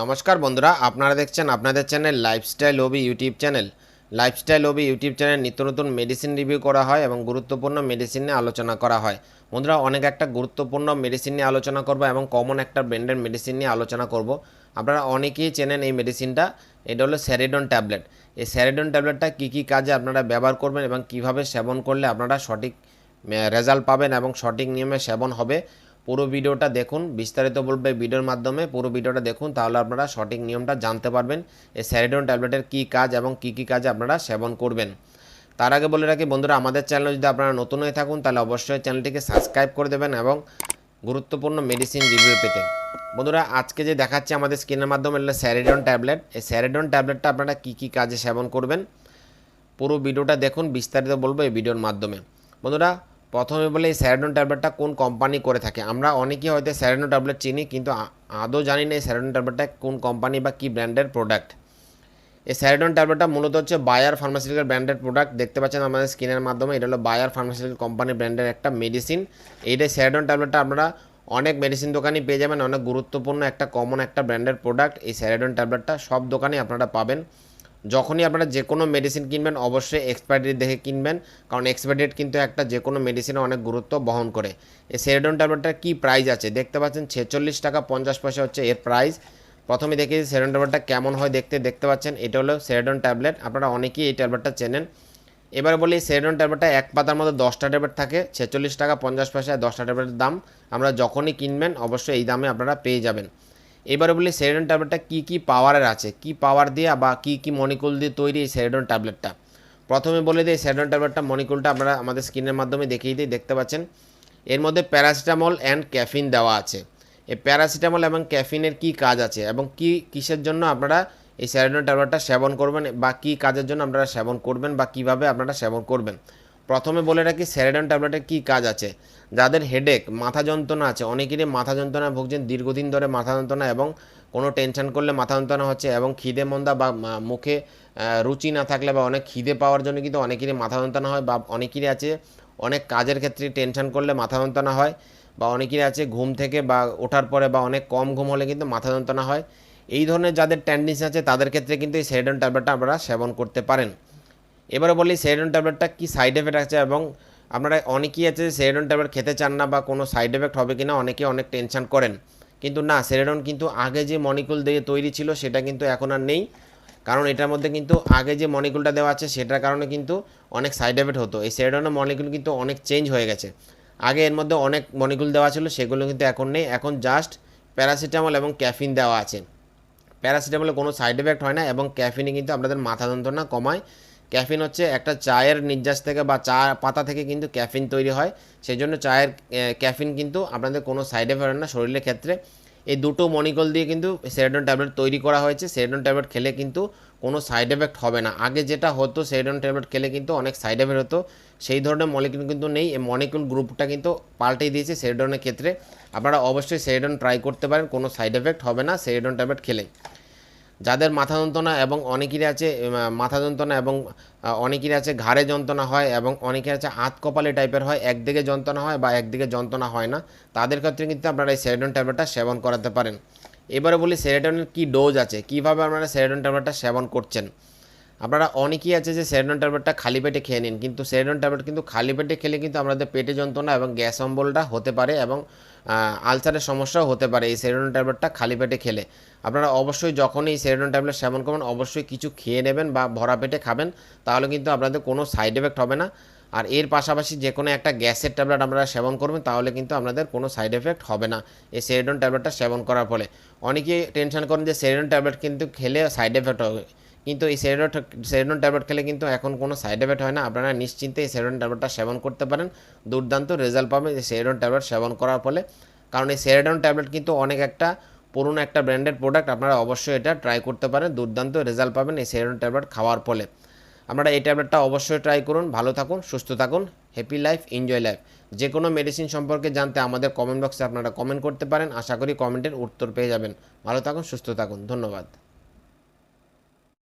নমস্কার বন্ধুরা, আপনারা দেখছেন আপনাদের channel lifestyle OB YouTube channel. Lifestyle OB YouTube channel নিত্য নতুন মেডিসিন রিভিউ করা হয় এবং গুরুত্বপূর্ণ মেডিসিন নিয়ে আলোচনা করা হয়। বন্ধুরা, অনেক একটা গুরুত্বপূর্ণ মেডিসিন নিয়ে আলোচনা করব এবং কমন একটা ব্র্যান্ডের মেডিসিন নিয়ে আলোচনা করব। আপনারা অনেকেই চেনেন এই মেডিসিনটা এটা হলো স্যারিডন ট্যাবলেট এই স্যারিডন ট্যাবলেটটা কী কী কাজে আপনারা ব্যবহার করবেন এবং কীভাবে সেবন করলে আপনারা সঠিক রেজাল্ট পাবেন এবং সঠিক নিয়মে সেবন হবে? পুরো ভিডিওটা দেখুন, বিস্তারিত বলবে ভিডিওর মাধ্যমে, পুরো ভিডিওটা দেখুন, তাহলে আপনারা সঠিক নিয়মটা জানতে পারবেন, এই স্যারিডন ট্যাবলেটের কী কাজ এবং কী কী কাজে আপনারা সেবন করবেন। তার আগে বলে রাখি বন্ধুরা, আমাদের চ্যানেলে যদি আপনারা নতুন হয়ে থাকুন, তাহলে অবশ্যই চ্যানেলটিকে সাবস্ক্রাইব করে দেবেন এবং গুরুত্বপূর্ণ মেডিসিন রিভিউ পেতে। বন্ধুরা, আজকে যে দেখাচ্ছি আমাদের স্ক্রিনের মাধ্যমে হলো স্যারিডন ট্যাবলেট। এই স্যারিডন ট্যাবলেটটা আপনারা কী কী কাজে সেবন করবেন, পুরো ভিডিওটা দেখুন, বিস্তারিত বলব এই ভিডিওর মাধ্যমে। বন্ধুরা প্রথমে বলে এই স্যারাডন ট্যাবলেটটা কোন কোম্পানি করে থাকে? আমরা অনেকেই হয়তো স্যারাডন ট্যাবলেট চিনি, কিন্তু আদৌ জানি না এই স্যারাডন ট্যাবলেটটা কোন কোম্পানি বা কী ব্র্যান্ডের প্রোডাক্ট। এই স্যারাডন ট্যাবলেটটা মূলত হচ্ছে বায়ার ফার্মাসিউটিক্যাল ব্র্যান্ডের প্রোডাক্ট। দেখতে পাচ্ছেন আমাদের স্ক্রিনের মাধ্যমে এটা হলো বায়ার ফার্মাসিউটিক্যাল কোম্পানি ব্র্যান্ডের একটা মেডিসিন। এইটাই স্যারাডন ট্যাবলেটটা আপনারা অনেক মেডিসিন দোকানই পেয়ে যাবেন, অনেক গুরুত্বপূর্ণ একটা কমন একটা ব্র্যান্ডের প্রোডাক্ট। এই স্যারাডন ট্যাবলেটটা সব দোকানেই আপনারা পাবেন। যখনই আপনারা যে কোনো মেডিসিন কিনবেন, অবশ্যই এক্সপায়ারি ডেট দেখে কিনবেন। কারণ এক্সপায়ারি ডেট কিন্তু একটা যে কোনো মেডিসিনে অনেক গুরুত্ব বহন করে। এই সেরাডন ট্যাবলেটটার কী প্রাইস আছে? দেখতে পাচ্ছেন ছেচল্লিশ টাকা পঞ্চাশ পয়সা হচ্ছে এর প্রাইস প্রথমে দেখি সেরাডন ট্যাবলেটটা কেমন হয় দেখতে দেখতে পাচ্ছেন? এটা হলো সেরাডন ট্যাবলেট আপনারা অনেকেই এই ট্যাবলেটটা চেনেন। এবারে বলি সেরাডন ট্যাবলেটটা এক পাতার মধ্যে দশটা ট্যাবলেট থাকে। ছেচল্লিশ টাকা পঞ্চাশ পয়সায় দশটা ট্যাবলেটের দাম। আমরা যখনই কিনবেন, অবশ্যই এই দামে আপনারা পেয়ে যাবেন। এবারে বলি সেরেডন ট্যাবলেটটা কী কী পাওয়ারের আছে? কী পাওয়ার দিয়ে বা কী কী মনিকুল দিয়ে তৈরি এই সেরেডন ট্যাবলেটটা? প্রথমে বলে দিই, সেরেডন ট্যাবলেটটা মনিকুলটা আপনারা আমাদের স্ক্রিনের মাধ্যমে দেখিয়ে দিই, দেখতে পাচ্ছেন। এর মধ্যে প্যারাসিটামল অ্যান্ড ক্যাফিন দেওয়া আছে। এই প্যারাসিটামল এবং ক্যাফিনের কী কাজ আছে এবং কি কিসের জন্য আপনারা এই স্যারিডন ট্যাবলেটটা সেবন করবেন বা কী কাজের জন্য আপনারা সেবন করবেন বা কীভাবে আপনারা সেবন করবেন? প্রথমে বলে রাখি স্যারিডন ট্যাবলেটের কী কাজ আছে? যাদের হেডেক মাথা যন্ত্রণা আছে, অনেকেরই মাথা যন্ত্রণা ভুগছেন, দীর্ঘদিন ধরে মাথা যন্ত্রণা এবং কোনো টেনশন করলে মাথা যন্ত্রণা হচ্ছে এবং খিদে মন্দা বা মুখে রুচি না থাকলে বা অনেক খিদে পাওয়ার জন্য কিন্তু অনেকেরই মাথা যন্ত্রণা হয় বা অনেকেরই আছে, অনেক কাজের ক্ষেত্রে টেনশন করলে মাথা যন্ত্রণা হয় বা অনেকেরই আছে ঘুম থেকে বা ওঠার পরে বা অনেক কম ঘুম হলে কিন্তু মাথা যন্ত্রণা হয়। এই ধরনের যাদের টেন্ডেন্সি আছে তাদের ক্ষেত্রে কিন্তু এই সেরেডন ট্যাবলেটটা আপনারা সেবন করতে পারেন। এবারে বলি সেডন ট্যাবলেটটা কী সাইড এফেক্ট আছে এবং আপনারা অনেকেই আছে সেডন ট্যাবলেট খেতে চান না বা কোনো সাইড এফেক্ট হবে কি না অনেকে অনেক টেনশন করেন। কিন্তু না সেরেডন কিন্তু আগে যে মনিকুল দিয়ে তৈরি ছিল সেটা কিন্তু এখন আর নেই। কারণ এটার মধ্যে কিন্তু আগে যে মলিকুলটা দেওয়া আছে সেটার কারণে কিন্তু অনেক সাইড এফেক্ট হতো। এই সেরেডনের মলিকুল কিন্তু অনেক চেঞ্জ হয়ে গেছে। আগে এর মধ্যে অনেক মলিকুল দেওয়া ছিল, সেগুলো কিন্তু এখন নেই। এখন জাস্ট প্যারাসিটামল এবং ক্যাফিন দেওয়া আছে। প্যারাসিটামলে কোনো সাইড এফেক্ট হয় না এবং ক্যাফিনে কিন্তু আপনাদের মাথা যন্ত্রণা কমায়। ক্যাফিন হচ্ছে একটা চায়ের নির্যাস থেকে বা চা পাতা থেকে কিন্তু ক্যাফিন তৈরি হয়। সেই জন্য চায়ের ক্যাফিন কিন্তু আপনাদের কোনো সাইড এফেক্ট না শরীরের ক্ষেত্রে। এই দুটো মনিকল দিয়ে কিন্তু সেরডন ট্যাবলেট তৈরি করা হয়েছে। সেরডন ট্যাবলেট খেলে কিন্তু কোনো সাইড এফেক্ট হবে না। আগে যেটা হতো সেরডন ট্যাবলেট খেলে কিন্তু অনেক সাইড এফেক্ট হতো। সেই ধরনের মলিকুল কিন্তু নেই। এই মলিকুল গ্রুপটা কিন্তু পাল্টে দিয়েছে সেরডনের ক্ষেত্রে। আপনারা অবশ্যই সেরডন ট্রাই করতে পারেন, কোনো সাইড এফেক্ট হবে না সেরডন ট্যাবলেট খেলে। যাদের মাথা যন্ত্রণা এবং অনেকেরই আছে মাথা যন্ত্রণা এবং অনেকেরই আছে ঘাড়ে যন্ত্রণা হয় এবং অনেকের আছে আত কপালে টাইপের হয়, একদিকে যন্ত্রণা হয় বা একদিকে যন্ত্রণা হয় না। তাদের ক্ষেত্রে কিন্তু আপনারা এই সেরেডন ট্যাবলেটটা সেবন করাতে পারেন। এবারে বলি সেরেডনের কী ডোজ আছে? কীভাবে আপনারা সেরেডন ট্যাবলেটটা সেবন করছেন? আপনারা অনেকেই আছে যে সেরেডন ট্যাবলেটটা খালি পেটে খেয়ে নিন, কিন্তু সেরেডন ট্যাবলেট কিন্তু খালি পেটে খেলে কিন্তু আমাদের পেটে যন্ত্রণা এবং গ্যাস অম্বলটা হতে পারে এবং আলসারের সমস্যাও হতে পারে এই সেরেডন ট্যাবলেটটা খালি পেটে খেলে। আপনারা অবশ্যই যখনই এই সেরেডন ট্যাবলেট সেবন করবেন, অবশ্যই কিছু খেয়ে নেবেন বা ভরা পেটে খাবেন, তাহলে কিন্তু আপনাদের কোনো সাইড এফেক্ট হবে না। আর এর পাশাপাশি যে কোনো একটা গ্যাসের ট্যাবলেট আপনারা সেবন করবেন, তাহলে কিন্তু আপনাদের কোনো সাইড এফেক্ট হবে না এই সেরেডন ট্যাবলেটটা সেবন করার ফলে। অনেকেই টেনশন করেন যে সেরেডন ট্যাবলেট কিন্তু খেলে সাইড এফেক্ট হবে। কিন্তু এই সেরেডন সেরেডন ট্যাবলেট খেলে কিন্তু এখন কোনো সাইড এফেক্ট হয় না। আপনারা নিশ্চিন্তে এই সেরেডন ট্যাবলেটটা সেবন করতে পারেন। দুর্দান্ত রেজাল্ট পাবেন এই সেরেডন ট্যাবলেট সেবন করার ফলে। কারণ এই সেরেডন ট্যাবলেট কিন্তু অনেক একটা পুরনো একটা ব্র্যান্ডের প্রোডাক্ট আপনারা অবশ্যই এটা ট্রাই করতে পারেন। দুর্দান্ত রেজাল্ট পাবেন এই সেরেডন ট্যাবলেট খাওয়ার ফলে। আপনারা এই ট্যাবলেটটা অবশ্যই ট্রাই করুন। ভালো থাকুন, সুস্থ থাকুন হ্যাপি লাইফ এনজয় লাইফ যে কোনো মেডিসিন সম্পর্কে জানতে আমাদের কমেন্ট বক্সে আপনারা কমেন্ট করতে পারেন। আশা করি কমেন্টের উত্তর পেয়ে যাবেন। ভালো থাকুন, সুস্থ থাকুন। ধন্যবাদ।